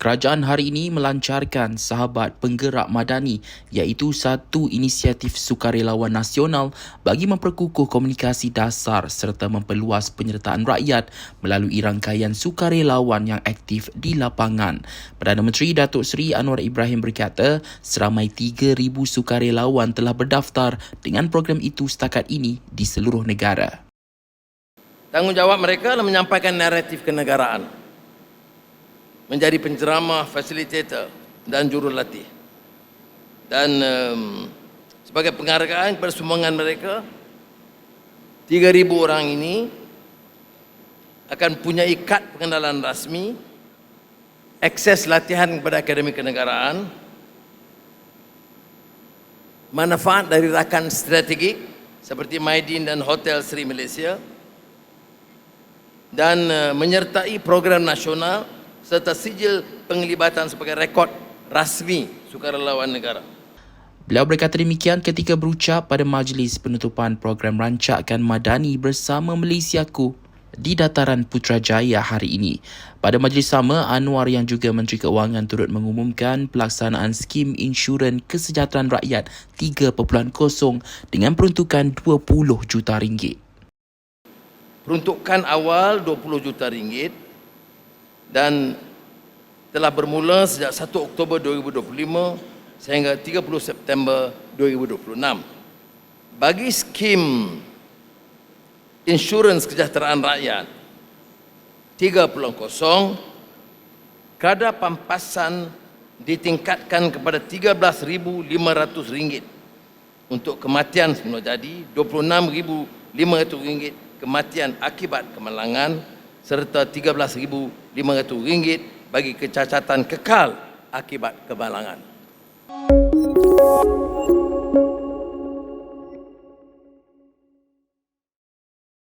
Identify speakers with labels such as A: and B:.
A: Kerajaan hari ini melancarkan Sahabat Penggerak Madani iaitu satu inisiatif sukarelawan nasional bagi memperkukuh komunikasi dasar serta memperluas penyertaan rakyat melalui rangkaian sukarelawan yang aktif di lapangan. Perdana Menteri Datuk Seri Anwar Ibrahim berkata seramai 3,000 sukarelawan telah berdaftar dengan program itu setakat ini di seluruh negara.
B: Tanggungjawab mereka adalah menyampaikan naratif kenegaraan menjadi penceramah, fasilitator dan jurulatih. Dan um, sebagai penghargaan kepada sumbangan mereka, 3,000 orang ini akan punya ikat pengenalan rasmi, akses latihan kepada Akademi Kenegaraan, manfaat dari rakan strategik seperti Maidin dan Hotel Sri Malaysia, dan uh, menyertai program nasional serta sijil penglibatan sebagai rekod rasmi sukarelawan negara.
A: Beliau berkata demikian ketika berucap pada majlis penutupan program Rancakkan Madani bersama Malaysiaku di dataran Putrajaya hari ini. Pada majlis sama, Anwar yang juga Menteri Keuangan turut mengumumkan pelaksanaan skim insurans kesejahteraan rakyat 3.0 dengan peruntukan 20 juta ringgit.
B: Peruntukan awal 20 juta ringgit dan telah bermula sejak 1 Oktober 2025 sehingga 30 September 2026. Bagi skim insurans kesejahteraan rakyat 3.0 kadar pampasan ditingkatkan kepada RM13,500 untuk kematian semula jadi RM26,500 kematian akibat kemalangan serta RM13,500 bagi kecacatan kekal akibat kemalangan.